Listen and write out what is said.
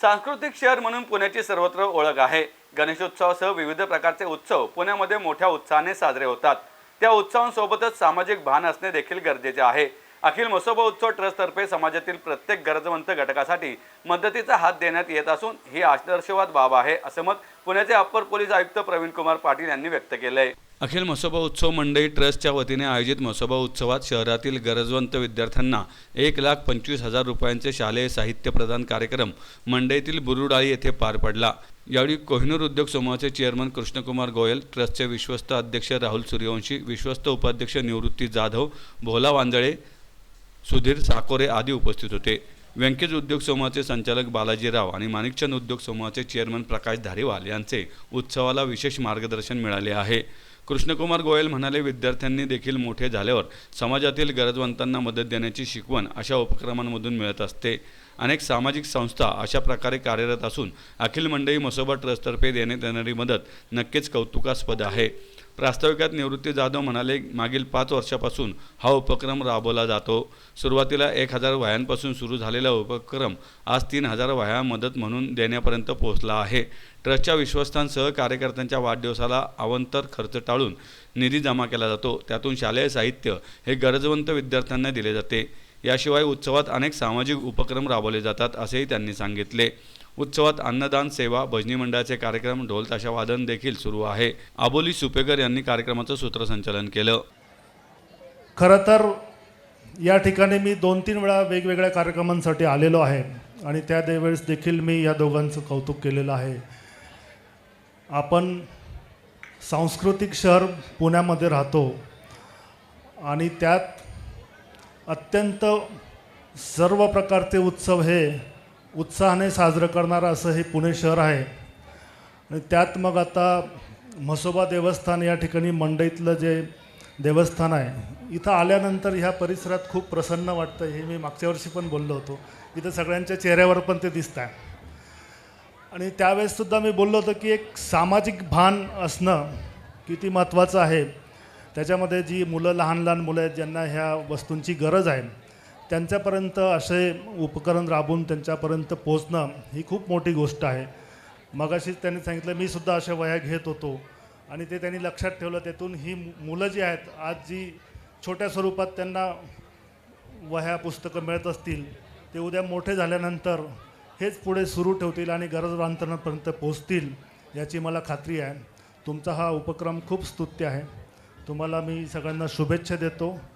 सांस्कृतिक शहर म्हणून पुण्याची सर्वत्र ओळख आहे. गणेशोत्सवासह विविध प्रकारचे उत्सव पुण्यामध्ये मोठ्या उत्साहाने साजरे होतात. त्या उत्सवांसोबतच सामाजिक भान असणे देखील गरजेचे आहे. अखिल मसोबा उत्सव ट्रस्टतर्फे समाजातील प्रत्येक गरजवंत घटकासाठी मदतीचा हात देण्यात येत असून ही आदर्शवाद बाब आहे असं मत पुण्याचे अप्पर पोलीस आयुक्त प्रवीण कुमार पाटील यांनी व्यक्त केलं आहे अखिल मसोबा उत्सव मंडई ट्रस्टच्या वतीने आयोजित मसोबा उत्सवात शहरातील गरजवंत विद्यार्थ्यांना एक लाख पंचवीस हजार रुपयांचे शालेय साहित्य प्रदान कार्यक्रम मंडईतील बुरुडाळी येथे पार पडला. यावेळी कोहिनूर उद्योग समूहाचे चेअरमन कृष्णकुमार गोयल ट्रस्टचे विश्वस्त अध्यक्ष राहुल सूर्यवंशी विश्वस्त उपाध्यक्ष निवृत्ती जाधव भोला वांजळे सुधीर साकोरे आदी उपस्थित होते. व्यंकेज उद्योग समूहाचे संचालक बालाजी राव आणि माणिकचंद उद्योग समूहाचे चेअरमन प्रकाश धारीवाल यांचे उत्सवाला विशेष मार्गदर्शन मिळाले आहे. कृष्णकुमार गोयल म्हणाले विद्यार्थ्यांनी देखील मोठे झाल्यावर समाजातील गरजवंतांना मदत देण्याची शिकवण अशा उपक्रमांमधून मिळत असते. अनेक सामाजिक संस्था अशा प्रकारे कार्यरत असून अखिल मंडई मसोबा ट्रस्टतर्फे देण्यात येणारी मदत नक्कीच कौतुकास्पद आहे. प्रास्ताविकात निवृत्ती जाधव म्हणाले मागील पाच वर्षापासून हा उपक्रम राबवला जातो. सुरुवातीला एक हजार वह्यांपासून सुरू झालेला उपक्रम आज तीन हजार वह्या मदत म्हणून देण्यापर्यंत पोहोचला आहे. ट्रस्टच्या विश्वस्तांसह कार्यकर्त्यांच्या वाढदिवसाला अवंतर खर्च टाळून निधी जमा केला जातो. त्यातून शालेय साहित्य हे गरजवंत विद्यार्थ्यांना दिले जाते. याशिवाय उत्सवात अनेक सामाजिक उपक्रम राबवले जातात असेही त्यांनी सांगितले. उत्सवात अन्नदान सेवा भजनी मंडळाचे कार्यक्रम ढोल ताशा वादन देखील सुरू आहे. आबोली सुपेकर यांनी कार्यक्रमाचं सूत्रसंचालन केलं. खरं तर या ठिकाणी मी दोन तीन वेळा वेगवेगळ्या कार्यक्रमांसाठी आलेलो आहे आणि त्या वेळेस देखील मी या दोघांचं कौतुक केलेलं आहे. आपण सांस्कृतिक शहर पुण्यामध्ये राहतो आणि त्यात अत्यंत सर्व प्रकारचे उत्सव हे उत्साहाने साजरं करणारं असं हे पुणे शहर आहे. आणि त्यात मग आता म्हसोबा देवस्थान या ठिकाणी मंडईतलं जे देवस्थान आहे इथं आल्यानंतर ह्या परिसरात खूप प्रसन्न वाटतं. हे मी मागच्या वर्षी पण बोललो होतो. इथं सगळ्यांच्या चेहऱ्यावर पण ते दिसत आहे आणि त्यावेळेससुद्धा मी बोललो होतो की एक सामाजिक भान असणं किती महत्त्वाचं आहे. त्याच्यामध्ये जी मुलं लहान लहान मुलं आहेत ज्यांना ह्या वस्तूंची गरज आहे त्यांच्यापर्यंत असे उपकरण राबून त्यांच्यापर्यंत पोचणं ही खूप मोठी गोष्ट आहे. मगाशीच त्यांनी सांगितलं मी सुद्धा अशा वया घेत होतो आणि ते त्यांनी लक्षात ठेवलं त्यातून ही मुलं जी आहेत आज जी छोट्या स्वरूपात त्यांना वह्या पुस्तकं मिळत असतील ते उद्या मोठे झाल्यानंतर हेच पुढे सुरू ठेवतील आणि गरजवंतांपर्यंत पोचतील याची मला खात्री आहे. तुमचा हा उपक्रम खूप स्तुत्य आहे. तुम्हाला मी सगळ्यांना शुभेच्छा देतो.